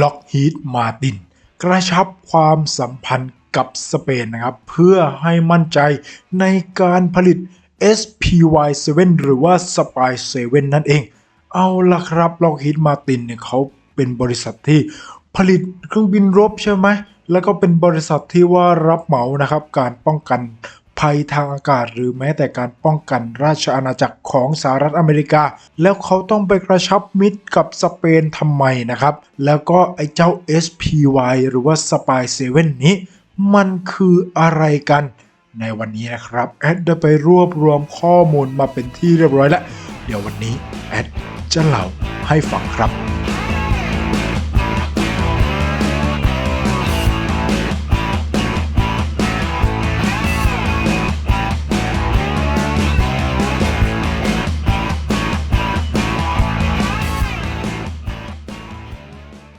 ล็อกฮีดมาตินกระชับความสัมพันธ์กับสเปนนะครับ เพื่อให้มั่นใจในการผลิต SPY7 หรือว่า Spy 7นั่นเอง เอาละครับล็อกฮีดมาตินเนี่ยเขาเป็นบริษัทที่ผลิตเครื่องบินรบใช่ไหมแล้วก็เป็นบริษัทที่ว่ารับเหมานะครับ การป้องกัน ภัยทางอากาศ หรือแม้แต่การป้องกันราชอาณาจักรของสหรัฐอเมริกา แล้วเขาต้องไปกระชับมิตรกับสเปนทำไมนะครับ แล้วก็ไอ้เจ้า SPY หรือว่า Spy 7 นี้ มันคืออะไรกัน ในวันนี้นะครับแอดได้ไปรวบรวมข้อมูลมาเป็นที่เรียบร้อยแล้ว เดี๋ยววันนี้แอดจะเล่าให้ฟังครับ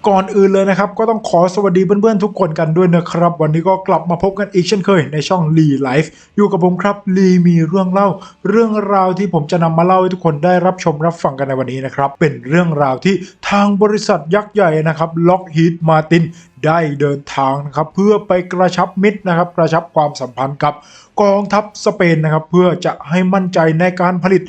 ก่อนอื่นเลยนะครับ ก็ต้องขอสวัสดีเพื่อนๆทุกคนกันด้วยนะครับ วันนี้ก็กลับมาพบกันอีกเช่นเคยในช่องลีไลฟ์อยู่กับผมครับลีมีเรื่องเล่า เรื่องราวที่ผมจะนำมาเล่าให้ทุกคนได้รับชมรับฟังกันในวันนี้นะครับ เป็นเรื่องราวที่ทางบริษัทยักษ์ใหญ่นะครับล็อกฮีดมาตินได้เดินทางนะครับเพื่อไปกระชับมิตรนะครับ กระชับความสัมพันธ์กับกองทัพสเปนนะครับ เพื่อจะให้มั่นใจในการผลิต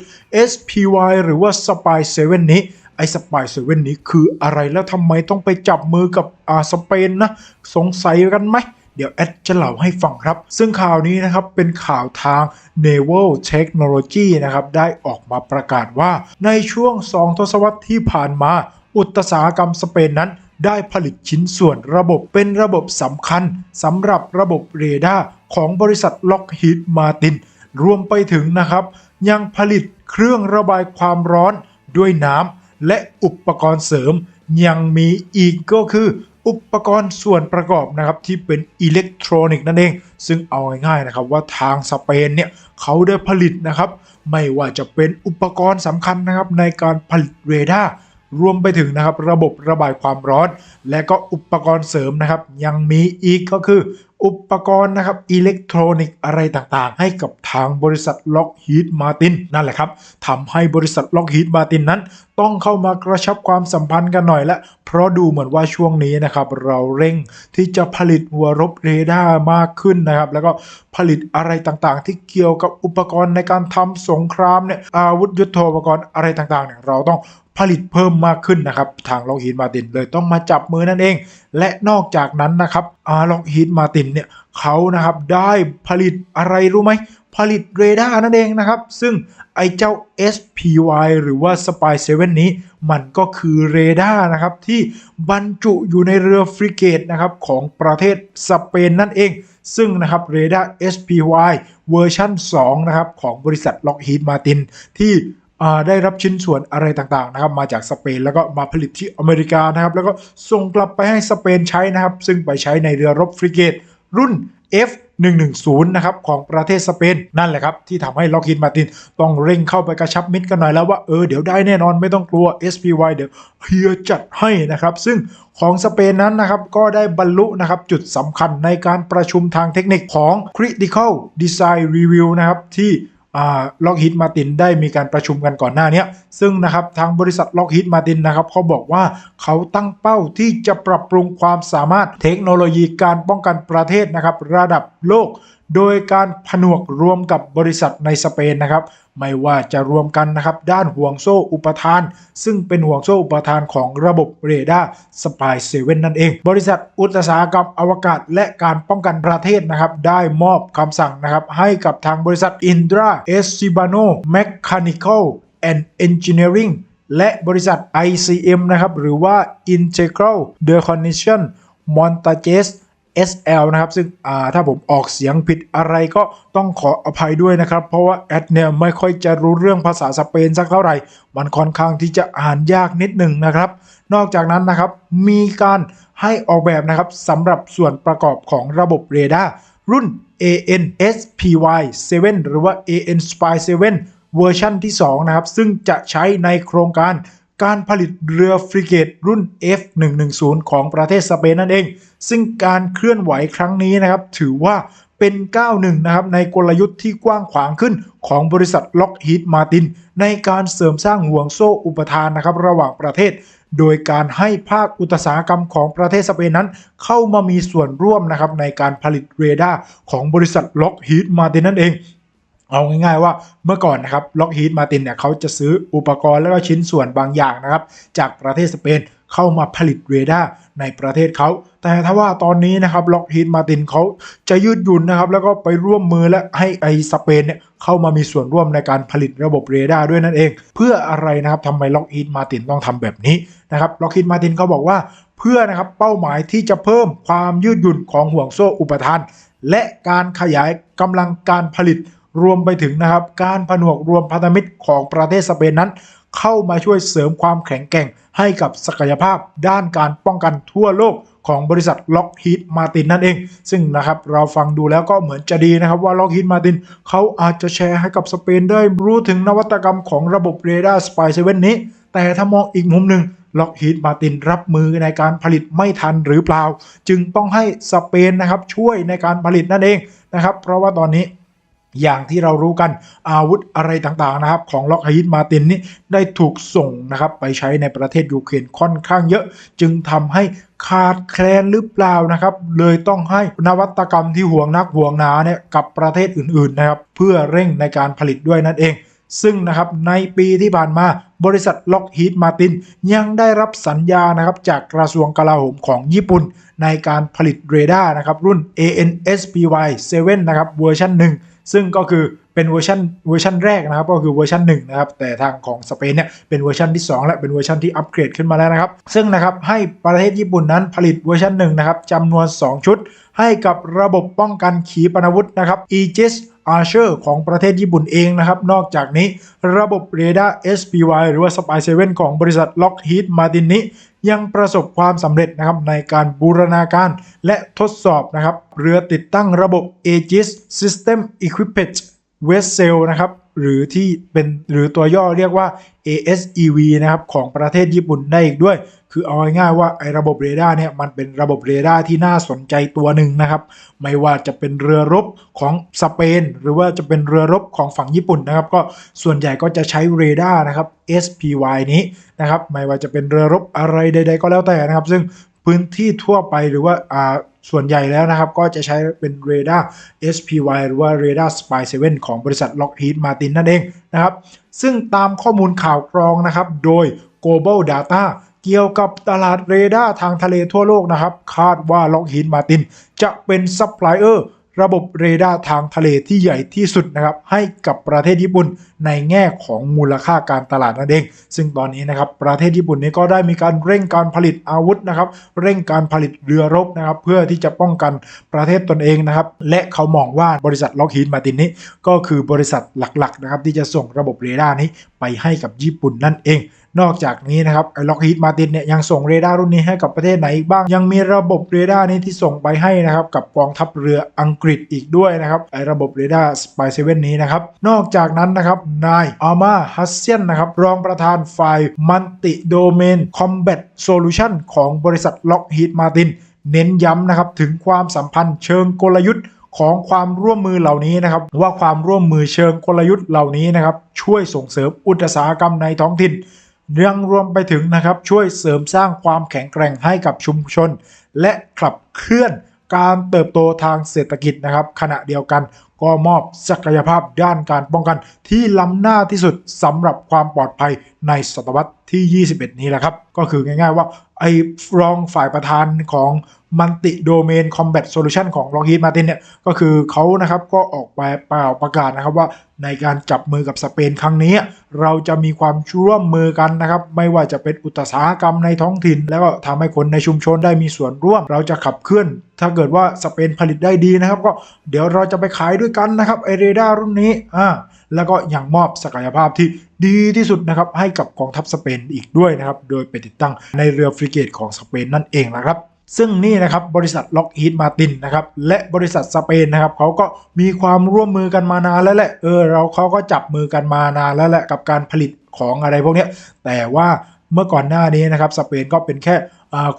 SPY หรือว่า Spy 7 นี้ อ้สปายเซเว่นนี้คืออะไรแล้วทำไมต้องไปจับมือกับอาสเปนนะ สงสัยกันไหมเดี๋ยวแอดจะเล่าให้ฟังครับ ซึ่งข่าวนี้นะครับเป็นข่าวทาง Naval Technology นะครับ ได้ออกมาประกาศว่าในช่วง 2 ทศวรรษที่ผ่านมา อุตสาหกรรมสเปนนั้น ได้ผลิตชิ้นส่วนระบบเป็นระบบสำคัญสำหรับระบบเรดาร์ของบริษัท Lockheed Martin รวมไปถึงนะครับ ยังผลิตเครื่องระบายความร้อนด้วยน้ำ และอุปกรณ์เสริมยังมีอีกก็คืออุปกรณ์ส่วนประกอบนะครับที่เป็นอิเล็กทรอนิกส์นั่นเอง ซึ่งเอาง่ายๆนะครับว่าทางสเปนเนี่ยเขาได้ผลิตนะครับ ไม่ว่าจะเป็นอุปกรณ์สำคัญนะครับในการผลิตเรดาร์รวมไปถึงนะครับระบบระบายความร้อน และก็อุปกรณ์เสริมนะครับ ยังมีอีกก็คือ อุปกรณ์นะครับอิเล็กทรอนิกส์อะไรต่างๆ ให้กับทางบริษัทล็อกฮีดมาตินนั่นแหละครับทำให้บริษัทล็อกฮีดมาตินนั้น ต้องเข้ามากระชับความสัมพันธ์กันหน่อยละ เพราะดูเหมือนว่าช่วงนี้นะครับ เราเร่งที่จะผลิตหัวรบเรดาร์มากขึ้นนะครับ แล้วก็ผลิตอะไรต่างๆ ที่เกี่ยวกับอุปกรณ์ในการทำสงครามเนี่ยอาวุธยุทโธปกรณ์อะไรต่างๆเนี่ยเราต้องผลิตเพิ่มมากขึ้นนะครับ ทางล็อกฮีดมาตินเลยต้องมาจับมือนั่นเอง และนอกจากนั้นนะครับอาล็อกฮีดมาตินเนี่ยเขานะครับได้ผลิตอะไรรู้ไหม ผลิตเรดาร์นั่นเองนะครับ ซึ่งไอ้เจ้า SPY หรือว่า Spy 7 นี้ มันก็คือเรดาร์นะครับ ที่บรรจุอยู่ในเรือฟริเกตนะครับของประเทศสเปนนั่นเอง ซึ่งนะครับเรดาร์ SPY เวอร์ชัน2นะครับของบริษัท Lockheed Martin ที่ ได้รับชิ้นส่วนอะไรต่างๆนะครับมาจากสเปนแล้วก็มาผลิตที่อเมริกานะครับแล้วก็ส่งกลับไปให้สเปนใช้นะครับ ซึ่งไปใช้ในเรือรบฟริเกตรุ่น F 110 นะครับ ของประเทศสเปน นั่นแหละครับ ที่ทำให้ล็อกฮิดมาติน ต้องเร่งเข้าไปกระชับมิตรกันหน่อยแล้วว่า เออ เดี๋ยวได้แน่นอนไม่ต้องกลัว SPY เดี๋ยวเฮียจัดให้นะครับ ซึ่งของสเปนนั้นนะครับ ก็ได้บรรลุนะครับ จุดสำคัญในการประชุมทางเทคนิคของ Critical Design Review นะครับ ที่ ล็อกฮิตมาตินได้มีการประชุมกันก่อนหน้านี้ซึ่งนะครับทางบริษัทล็อกฮิตมาตินนะครับเขาบอกว่าเขาตั้งเป้าที่จะปรับปรุงความสามารถเทคโนโลยีการป้องกันประเทศนะครับระดับโลก โดยการผนวกรวมกับบริษัทในสเปนนะครับ ไม่ว่าจะรวมกันนะครับด้านห่วงโซ่อุปทาน ซึ่งเป็นห่วงโซ่อุปทานของระบบเรดาร์สปายเซเว่นนั่นเอง บริษัทอุตสาหกรรมอวกาศและการป้องกันประเทศนะครับได้มอบคำสั่งนะครับให้กับทางบริษัท Indra e s c i b a n o Mechanical and Engineering และบริษัท ICM นะครับหรือว่า Integral Deconition Montages SL นะครับซึ่งถ้าผมออกเสียงผิดอะไรก็ต้องขออภัยด้วยนะครับ เพราะว่าแอดเนี่ยไม่ค่อยจะรู้เรื่องภาษาสเปนสักเท่าไหร่ มันค่อนข้างที่จะอ่านยากนิดหนึ่งนะครับ นอกจากนั้นนะครับมีการให้ออกแบบนะครับสำหรับส่วนประกอบของระบบเรดาร์รุ่น AN-SPY 7 หรือว่า AN Spy 7 เวอร์ชันที่ 2 นะครับ ซึ่งจะใช้ในโครงการ การผลิตเรือฟริเกตรุ่น F110 ของประเทศสเปนนั่นเอง ซึ่งการเคลื่อนไหวครั้งนี้นะครับ ถือว่าเป็นก้าวหนึ่งนะครับในกลยุทธ์ที่กว้างขวางขึ้นของบริษัทล็อกฮีดมาตินในการเสริมสร้างห่วงโซ่อุปทานนะครับระหว่างประเทศ โดยการให้ภาคอุตสาหกรรมของประเทศสเปนนั้น เข้ามามีส่วนร่วมนะครับในการผลิตเรดาร์ของบริษัทล็อกฮีดมาตินนั่นเอง เอาง่ายๆว่าเมื่อก่อนนะครับล็อกฮีดมาตินเนี่ยเขาจะซื้ออุปกรณ์และก็ชิ้นส่วนบางอย่างนะครับจากประเทศสเปนเข้ามาผลิตเรดาร์ในประเทศเขา แต่ถ้าว่าตอนนี้นะครับล็อกฮีดมาตินเขาจะยืดหยุ่นนะครับแล้วก็ไปร่วมมือและให้ไอสเปนเนี่ยเข้ามามีส่วนร่วมในการผลิตระบบเรดาร์ด้วยนั่นเอง เพื่ออะไรนะครับทำไมล็อกฮีดมาตินต้องทำแบบนี้นะครับล็อกฮีดมาตินเขาบอกว่าเพื่อนะครับเป้าหมายที่จะเพิ่มความยืดหยุ่นของห่วงโซ่อุปทาน และการขยายกำลังการผลิต รวมไปถึงนะครับ การผนวกรวมพันธมิตรของประเทศสเปนนั้น เข้ามาช่วยเสริมความแข็งแกร่งให้กับศักยภาพด้านการป้องกันทั่วโลกของบริษัทล็อกฮีดมาตินนั่นเอง ซึ่งนะครับเราฟังดูแล้วก็เหมือนจะดีนะครับว่าล็อกฮีดมาตินเขาอาจจะแชร์ให้กับสเปนได้รู้ถึงนวัตกรรมของระบบเรดาร์สไปเซเว่นนี้ แต่ถ้ามองอีกมุมหนึ่งล็อกฮีดมาตินรับมือในการผลิตไม่ทันหรือเปล่า จึงต้องให้สเปนนะครับช่วยในการผลิตนั่นเองนะครับเพราะว่าตอนนี้ อย่างที่เรารู้กันอาวุธอะไรต่างๆนะครับ ของล็อกฮีดมาตินนี่ได้ถูกส่งนะครับไปใช้ในประเทศยูเครนค่อนข้างเยอะ จึงทำให้ขาดแคลนหรือเปล่านะครับ เลยต้องให้นวัตกรรมที่ห่วงนักห่วงหนาเนี่ยกับประเทศอื่นๆนะครับ เพื่อเร่งในการผลิตด้วยนั่นเอง ซึ่งนะครับในปีที่ผ่านมาบริษัทล็อกฮีดมาตินยังได้รับสัญญานะครับจากกระทรวงกลาโหมของญี่ปุ่น ในการผลิตเรดาร์นะครับรุ่น ANSPY 7 นะครับเวอร์ชัน1 ซึ่งก็คือเป็นเวอร์ชันเวอร์ชันแรกนะครับ ก็คือเวอร์ชัน1นะครับ แต่ทางของสเปนเนี่ยเป็นเวอร์ชันที่ 2 และเป็นเวอร์ชันที่อัปเกรดขึ้นมาแล้วนะครับ ซึ่งนะครับให้ประเทศญี่ปุ่นนั้นผลิตเวอร์ชัน1นะครับจำนวน 2 ชุด ให้กับระบบป้องกันขีปนาวุธนะครับ Aegis Archer ของประเทศญี่ปุ่นเองนะครับ นอกจากนี้ระบบเรดาร์ SPY หรือว่า Spy 7ของบริษัท Lockheed Martin นี้ ยังประสบความสำเร็จนะครับในการบูรณาการและทดสอบนะครับ เรือติดตั้งระบบ Aegis System Equipped Vessel นะครับ หรือที่เป็นหรือตัวย่อเรียกว่า ASEV นะครับของประเทศญี่ปุ่นได้อีกด้วย คือเอาง่ายๆว่าไอ้ระบบเรดาร์เนี่ยมันเป็นระบบเรดาร์ที่น่าสนใจตัวหนึ่งนะครับ ไม่ว่าจะเป็นเรือรบของสเปน หรือว่าจะเป็นเรือรบของฝั่งญี่ปุ่นนะครับ ก็ส่วนใหญ่ก็จะใช้เรดาร์นะครับ SPY นี้นะครับ ไม่ว่าจะเป็นเรือรบอะไรใด ๆ ก็แล้วแต่นะครับ ซึ่ง พื้นที่ทั่วไปหรือว่าอ่าส่วนใหญ่แล้วนะครับ ก็จะใช้เป็นเรดาร์ SPY หรือว่าเรดาร์ Spy 7ของบริษัท Lockheed Martin นั่นเองนะครับ ซึ่งตามข้อมูลข่าวกรองนะครับ โดย Global Data เกี่ยวกับตลาดเรดาร์ทางทะเลทั่วโลกนะครับ คาดว่า Lockheed Martin จะเป็นซัพพลายเออร์ ระบบเรดาร์ทางทะเลที่ใหญ่ที่สุดนะครับให้กับประเทศญี่ปุ่นในแง่ของมูลค่าการตลาดนั่นเอง ซึ่งตอนนี้นะครับประเทศญี่ปุ่นนี้ก็ได้มีการเร่งการผลิตอาวุธนะครับเร่งการผลิตเรือรบนะครับเพื่อที่จะป้องกันประเทศตนเองนะครับและเขามองว่าบริษัทล็อกฮีดมาตินนี้ ก็คือบริษัทหลักๆนะครับที่จะส่งระบบเรดาร์นี้ไปให้กับญี่ปุ่นนั่นเอง นอกจากนี้นะครับไอ้ล็อกฮีดมาตินเนี่ยยังส่งเรดาร์รุ่นนี้ให้กับประเทศไหนอีกบ้าง ยังมีระบบเรดาร์นี้ที่ส่งไปให้นะครับกับกองทัพเรืออังกฤษอีกด้วยนะครับไอ้ระบบเรดาร์สไปเซเว่นนี้นะครับนอกจากนั้นนะครับนายอามาฮัสเซียนนะครับรองประธานฝ่ายมัลติโดเมนคอมแบทโซลูชันของบริษัทล็อกฮีดมาตินเน้นย้ำนะครับถึงความสัมพันธ์เชิงกลยุทธ์ของความร่วมมือเหล่านี้นะครับว่าความร่วมมือเชิงกลยุทธ์เหล่านี้นะครับช่วยส่งเสริมอุตสาหกรรมในท้องถิ่น ยังรวมไปถึงนะครับช่วยเสริมสร้างความแข็งแกร่งให้กับชุมชน และขับเคลื่อนการเติบโตทางเศรษฐกิจนะครับ ขณะเดียวกันก็มอบศักยภาพด้านการป้องกันที่ล้ำหน้าที่สุดสำหรับความปลอดภัยในศตวรรษ ที่ 21 นี้แหละครับ ก็คือง่ายๆว่าไอ้รองฝ่ายประธานของมันติโดเมนคอมแบทโซลูชันของ Lockheed Martin เนี่ย ก็คือเขานะครับก็ออกไปเปล่าประกาศนะครับว่าในการจับมือกับสเปนครั้งนี้ เราจะมีความร่วมมือกันนะครับ ไม่ว่าจะเป็นอุตสาหกรรมในท้องถิ่น แล้วก็ทำให้คนในชุมชนได้มีส่วนร่วม เราจะขับเคลื่อน ถ้าเกิดว่าสเปนผลิตได้ดีนะครับ ก็เดี๋ยวเราจะไปขายด้วยกันนะครับไอเรดารุ่นนี้อ่า แล้วก็ยังมอบศักยภาพที่ดีที่สุดนะครับให้กับกองทัพสเปนอีกด้วยนะครับ โดยไปติดตั้งในเรือฟริเกตของสเปนนั่นเองนะครับซึ่งนี่นะครับบริษัทล็อกฮีดมาตินนะครับและบริษัทสเปนนะครับเขาก็มีความร่วมมือกันมานานแล้วแหละเออเราเขาก็จับมือกันมานานแล้วแหละกับการผลิตของอะไรพวกนี้แต่ว่าเมื่อก่อนหน้านี้นะครับสเปนก็เป็นแค่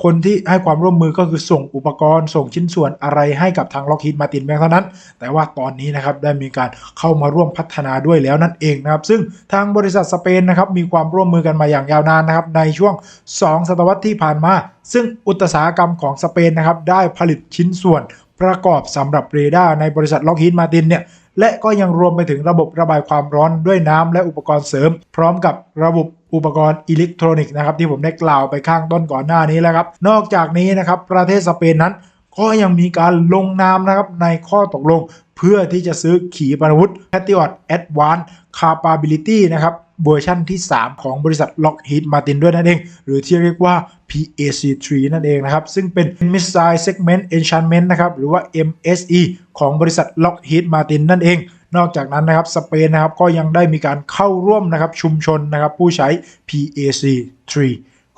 คนที่ให้ความร่วมมือก็คือส่งอุปกรณ์ ส่งชิ้นส่วนอะไรให้กับทางล็อกฮีดมาตินเพียงเท่านั้น แต่ว่าตอนนี้นะครับได้มีการเข้ามาร่วมพัฒนาด้วยแล้วนั่นเองนะครับ ซึ่งทางบริษัทสเปนนะครับมีความร่วมมือกันมาอย่างยาวนานนะครับในช่วง 2 ศตวรรษที่ผ่านมา ซึ่งอุตสาหกรรมของสเปนนะครับได้ผลิตชิ้นส่วนประกอบสำหรับเรดาร์ในบริษัทล็อกฮีดมาตินเนี่ย และก็ยังรวมไปถึงระบบระบายความร้อนด้วยน้ำและอุปกรณ์เสริม พร้อมกับระบบอุปกรณ์อิเล็กทรอนิกส์นะครับที่ผมได้กล่าวไปข้างต้นก่อนหน้านี้แล้วครับ นอกจากนี้นะครับประเทศสเปนนั้นก็ยังมีการลงนามนะครับในข้อตกลง เพื่อที่จะซื้อขีปนาวุธ Patriot Advanced Capability นะครับ เวอร์ชันที่ 3 ของบริษัท Lockheed Martin ด้วยนั่นเอง หรือที่เรียกว่า PAC-3 นั่นเองนะครับ ซึ่งเป็น Missile Segment Enchantment นะครับหรือว่า MSE ของบริษัท Lockheed Martin นั่นเองนอกจากนั้นนะครับสเปนนะครับก็ยังได้มีการเข้าร่วมนะครับชุมชนนะครับผู้ใช้ PAC-3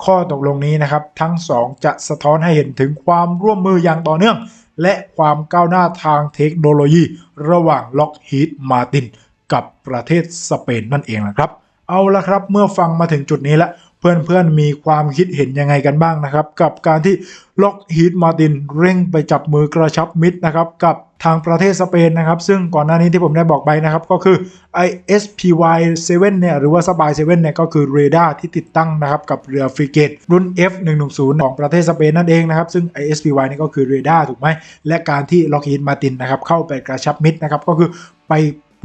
ข้อตกลงนี้นะครับทั้งสองจะสะท้อนให้เห็นถึงความร่วมมืออย่างต่อเนื่อง และความก้าวหน้าทางเทคโนโลยี ระหว่าง Lockheed Martin กับประเทศสเปนนั่นเองนะครับ เอาละครับเมื่อฟังมาถึงจุดนี้แล้วเพื่อนๆมีความคิดเห็นยังไงกันบ้างนะครับ กับการที่ล็อกฮีดมาตินเร่งไปจับมือกระชับมิตรนะครับกับทางประเทศสเปนนะครับ ซึ่งก่อนหน้านี้ที่ผมได้บอกไปนะครับ ก็คือ ISPY 7เนี่ยหรือว่าสปาย7เนี่ยก็คือเรดาร์ที่ติดตั้งนะครับ กับเรือฟริเกตรุ่น F110 ของประเทศสเปนนั่นเองนะครับ ซึ่ง ISPY นี่ก็คือเรดาร์ถูกไหม และการที่ล็อกฮีดมาตินนะครับ เข้าไปกระชับมิตรนะครับ ก็คือไป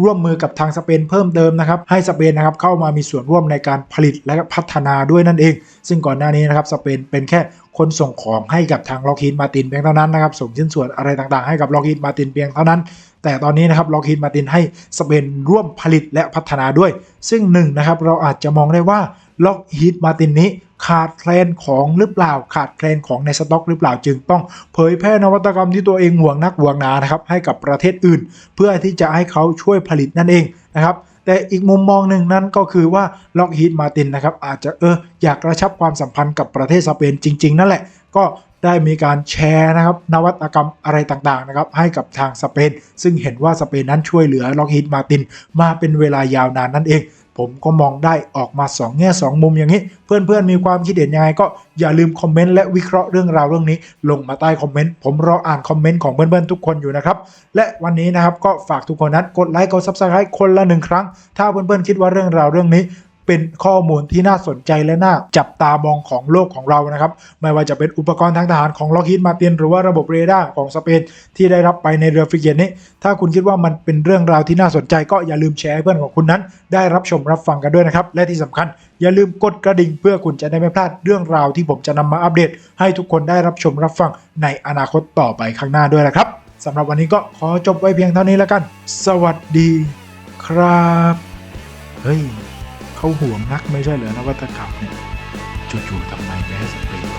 ร่วมมือกับทางสเปนเพิ่มเติมนะครับให้สเปนนะครับเข้ามามีส่วนร่วมในการผลิตและพัฒนาด้วยนั่นเอง ซึ่งก่อนหน้านี้นะครับสเปนเป็นแค่คนส่งของให้กับทางล็อกฮีดมาตินเพียงเท่านั้นนะครับส่งชิ้นส่วนอะไรต่างๆให้กับล็อกฮีดมาตินเพียงเท่านั้น แต่ตอนนี้นะครับล็อกฮีดมาตินให้สเปนร่วมผลิตและพัฒนาด้วย ซึ่งหนึ่งนะครับเราอาจจะมองได้ว่าล็อกฮีดมาตินนี้ ขาดแคลนของหรือเปล่า ขาดแคลนของในสต็อกหรือเปล่าจึงต้องเผยแพร่นวัตกรรมที่ตัวเองห่วงนักห่วงหนานะครับให้กับประเทศอื่น เพื่อที่จะให้เขาช่วยผลิตนั่นเองนะครับแต่อีกมุมมองหนึ่งนั้นก็คือว่าล็อกฮีดมาตินนะครับอาจจะเอออยากกระชับความสัมพันธ์กับประเทศสเปนจริง ๆ นั่นแหละ ก็ได้มีการแชร์นะครับนวัตกรรมอะไรต่างๆนะครับให้กับทางสเปน ซึ่งเห็นว่าสเปนนั้นช่วยเหลือล็อกฮีดมาตินมาเป็นเวลายาวนานนั่นเอง ผมก็มองได้ออกมา 2 แง่ 2 มุมอย่างนี้ เพื่อนๆมีความคิดเห็นยังไงก็อย่าลืมคอมเมนต์และวิเคราะห์เรื่องราวเรื่องนี้ ลงมาใต้คอมเมนต์ผมรออ่านคอมเมนต์ของเพื่อนๆทุกคนอยู่นะครับ และวันนี้นะครับก็ฝากทุกคนนั้นกดไลค์กดซับสไครต์คนละหนึ่งครั้ง ถ้าเพื่อนๆคิดว่าเรื่องราวเรื่องนี้ เป็นข้อมูลที่น่าสนใจและน่าจับตามองของโลกของเรานะครับ ไม่ว่าจะเป็นอุปกรณ์ทางทหารของล็อกฮีดมาตินหรือว่าระบบเรดาร์ของสเปนที่ได้รับไปในเรือฟริเกตนี้ ถ้าคุณคิดว่ามันเป็นเรื่องราวที่น่าสนใจก็อย่าลืมแชร์ให้เพื่อนของคุณนั้น ได้รับชมรับฟังกันด้วยนะครับ และที่สำคัญ อย่าลืมกดกระดิ่งเพื่อคุณจะได้ไม่พลาดเรื่องราวที่ผมจะนำมาอัปเดต ให้ทุกคนได้รับชมรับฟังในอนาคตต่อไปข้างหน้าด้วยนะครับสำหรับวันนี้ก็ขอจบไว้เพียงเท่านี้แล้วกัน สวัสดีครับ เฮ้ย เขาห่วงนักไม่ใช่เหรอนวัตกรรมเนี่ยจู่ๆทำไมแมสเปน